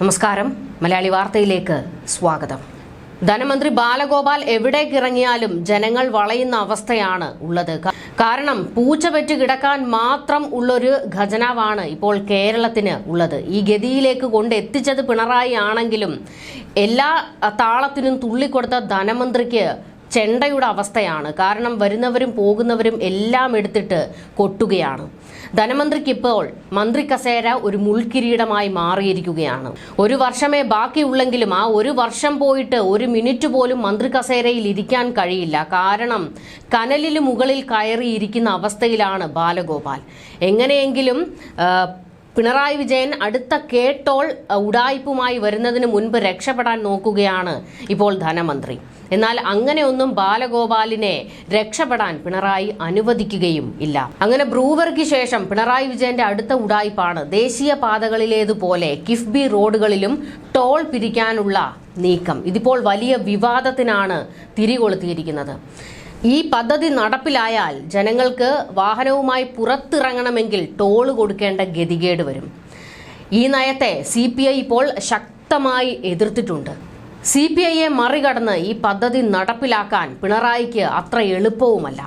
നമസ്കാരം. മലയാളി വാർത്തയിലേക്ക് സ്വാഗതം. ധനമന്ത്രി ബാലഗോപാൽ എവിടേക്കിറങ്ങിയാലും ജനങ്ങൾ വളയുന്ന അവസ്ഥയാണ് ഉള്ളത്. കാരണം പൂച്ച പെറ്റ് കിടക്കാൻ മാത്രം ഉള്ളൊരു ഖജനാവാണ് ഇപ്പോൾ കേരളത്തിന് ഉള്ളത്. ഈ ഗതിയിലേക്ക് കൊണ്ടെത്തിച്ചത് പിണറായി ആണെങ്കിലും എല്ലാ താളത്തിനും തുള്ളിക്കൊടുത്ത ധനമന്ത്രിക്ക് ചെണ്ടയുടെ അവസ്ഥയാണ്. കാരണം വരുന്നവരും പോകുന്നവരും എല്ലാം എടുത്തിട്ട് കൊട്ടുകയാണ്. ധനമന്ത്രിക്ക് ഇപ്പോൾ മന്ത്രി കസേര ഒരു മുൾക്കിരീടമായി മാറിയിരിക്കുകയാണ്. ഒരു വർഷമേ ബാക്കിയുള്ളെങ്കിലും ആ ഒരു വർഷം പോയിട്ട് ഒരു മിനിറ്റ് പോലും മന്ത്രി കസേരയിൽ ഇരിക്കാൻ കഴിയില്ല. കാരണം കനലിന് മുകളിൽ കയറിയിരിക്കുന്ന അവസ്ഥയിലാണ് ബാലഗോപാൽ. എങ്ങനെയെങ്കിലും പിണറായി വിജയൻ അടുത്ത കേട്ടോൾ ഉടായ്പുമായി വരുന്നതിന് മുൻപ് രക്ഷപ്പെടാൻ നോക്കുകയാണ് ഇപ്പോൾ ധനമന്ത്രി. എന്നാൽ അങ്ങനെയൊന്നും ബാലഗോപാലിനെ രക്ഷപ്പെടാൻ പിണറായി അനുവദിക്കുകയും ഇല്ല. അങ്ങനെ ബ്രൂവർക്ക് ശേഷം പിണറായി വിജയന്റെ അടുത്ത ഉടായ്പാണ് ദേശീയ പാതകളിലേതുപോലെ കിഫ്ബി റോഡുകളിലും ടോൾ പിരിക്കാനുള്ള നീക്കം. ഇതിപ്പോൾ വലിയ വിവാദത്തിനാണ് തിരികൊളുത്തിയിരിക്കുന്നത്. ഈ പദ്ധതി നടപ്പിലായാൽ ജനങ്ങൾക്ക് വാഹനവുമായി പുറത്തിറങ്ങണമെങ്കിൽ ടോൾ കൊടുക്കേണ്ട ഗതികേട് വരും. ഈ നയത്തെ സി പി ഐ ഇപ്പോൾ ശക്തമായി എതിർത്തിട്ടുണ്ട്. സി പി ഐയെ മറികടന്ന് ഈ പദ്ധതി നടപ്പിലാക്കാൻ പിണറായിക്ക് അത്ര എളുപ്പവുമല്ല.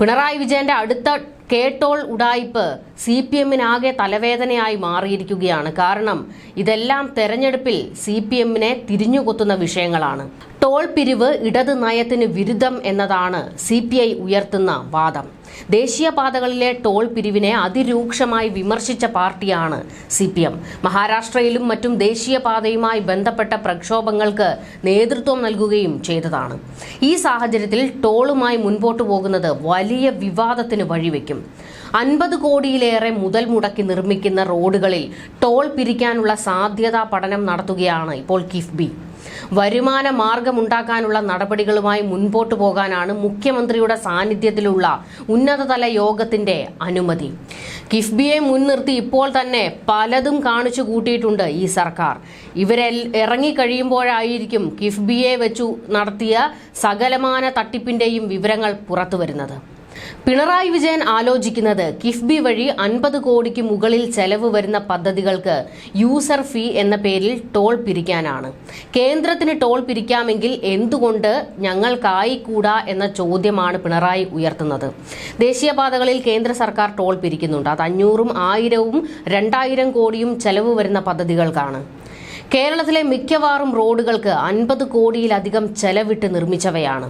പിണറായി വിജയന്റെ അടുത്ത കേട്ടോൾ ഉടായ്പ് സി പി എമ്മിനാകെ തലവേദനയായി മാറിയിരിക്കുകയാണ്. കാരണം ഇതെല്ലാം തെരഞ്ഞെടുപ്പിൽ സി പി എമ്മിനെ തിരിഞ്ഞുകൊത്തുന്ന വിഷയങ്ങളാണ്. ടോൾ പിരിവ് ഇടത് നയത്തിന് വിരുദ്ധം എന്നതാണ് സി പി ഐ ഉയർത്തുന്ന വാദം. ദേശീയപാതകളിലെ ടോൾ പിരിവിനെ അതിരൂക്ഷമായി വിമർശിച്ച പാർട്ടിയാണ് സി പി എം. മഹാരാഷ്ട്രയിലും മറ്റും ദേശീയപാതയുമായി ബന്ധപ്പെട്ട പ്രക്ഷോഭങ്ങൾക്ക് നേതൃത്വം നൽകുകയും ചെയ്തതാണ്. ഈ സാഹചര്യത്തിൽ ടോളുമായി മുൻപോട്ടു പോകുന്നത് വലിയ വിവാദത്തിന് വഴിവെക്കും. അൻപത് കോടിയിലേറെ മുതൽ മുടക്കി നിർമ്മിക്കുന്ന റോഡുകളിൽ ടോൾ പിരിക്കാനുള്ള സാധ്യതാ പഠനം നടത്തുകയാണ് ഇപ്പോൾ കിഫ്ബി. വരുമാന മാർഗമുണ്ടാക്കാനുള്ള നടപടികളുമായി മുൻപോട്ടു പോകാനാണ് മുഖ്യമന്ത്രിയുടെ സാന്നിധ്യത്തിലുള്ള ഉന്നതതല യോഗത്തിന്റെ അനുമതി. കിഫ്ബിയെ മുൻനിർത്തി ഇപ്പോൾ തന്നെ പലതും കാണിച്ചു കൂട്ടിയിട്ടുണ്ട് ഈ സർക്കാർ. ഇവരെ ഇറങ്ങിക്കഴിയുമ്പോഴായിരിക്കും കിഫ്ബിയെ വെച്ചു നടത്തിയ സകലമാന തട്ടിപ്പിന്റെയും വിവരങ്ങൾ പുറത്തുവരുന്നത്. പിണറായി വിജയൻ ആലോചിക്കുന്നത് കിഫ്ബി വഴി അൻപത് കോടിക്ക് മുകളിൽ ചെലവ് വരുന്ന പദ്ധതികൾക്ക് യൂസർ ഫീ എന്ന പേരിൽ ടോൾ പിരിക്കാനാണ്. കേന്ദ്രത്തിന് ടോൾ പിരിക്കാമെങ്കിൽ എന്തുകൊണ്ട് ഞങ്ങൾക്കായിക്കൂടാ എന്ന ചോദ്യമാണ് പിണറായി ഉയർത്തുന്നത്. ദേശീയപാതകളിൽ കേന്ദ്ര സർക്കാർ ടോൾ പിരിക്കുന്നുണ്ട്. അത് അഞ്ഞൂറും ആയിരവും രണ്ടായിരം കോടിയും ചെലവ് വരുന്ന പദ്ധതികൾക്കാണ്. കേരളത്തിലെ മിക്കവാറും റോഡുകൾക്ക് അൻപത് കോടിയിലധികം ചെലവിട്ട് നിർമ്മിച്ചവയാണ്.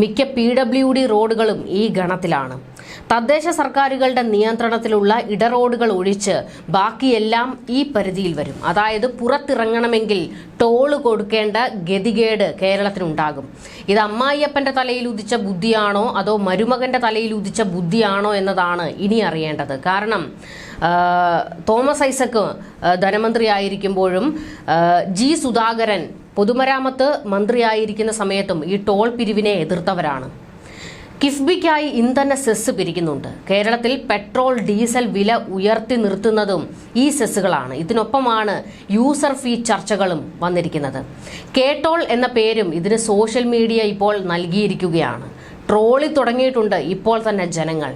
മിക്ക പി ഡബ്ല്യു ഡി റോഡുകളും ഈ ഗണത്തിലാണ്. തദ്ദേശ സർക്കാരുകളുടെ നിയന്ത്രണത്തിലുള്ള ഇടറോഡുകൾ ഒഴിച്ച് ബാക്കിയെല്ലാം ഈ പരിധിയിൽ വരും. അതായത് പുറത്തിറങ്ങണമെങ്കിൽ ടോൾ കൊടുക്കേണ്ട ഗതികേട് കേരളത്തിനുണ്ടാകും. ഇത് അമ്മായിയപ്പന്റെ തലയിൽ ഉദിച്ച ബുദ്ധിയാണോ അതോ മരുമകന്റെ തലയിൽ ഉദിച്ച ബുദ്ധിയാണോ എന്നതാണ് ഇനി അറിയേണ്ടത്. കാരണം തോമസ് ഐസക്ക് ധനമന്ത്രി ധനമന്ത്രിയായിരിക്കുമ്പോഴും ജി സുധാകരൻ പൊതുമരാമത്ത് മന്ത്രിയായിരിക്കുന്ന സമയത്തും ഈ ടോൾ പിരിവിനെ എതിർത്തവരാണ്. കിഫ്ബിക്കായി ഇന്ധന സെസ് പിരിക്കുന്നുണ്ട്. കേരളത്തിൽ പെട്രോൾ ഡീസൽ വില ഉയർത്തി നിർത്തുന്നതും ഈ സെസ്സുകളാണ്. ഇതിനൊപ്പമാണ് യൂസർ ഫീ ചർച്ചകളും വന്നിരിക്കുന്നത്. കേട്ടോൾ എന്ന പേരും ഇതിന് സോഷ്യൽ മീഡിയ ഇപ്പോൾ നൽകിയിരിക്കുകയാണ്. ട്രോളി തുടങ്ങിയിട്ടുണ്ട് ഇപ്പോൾ തന്നെ ജനങ്ങൾ.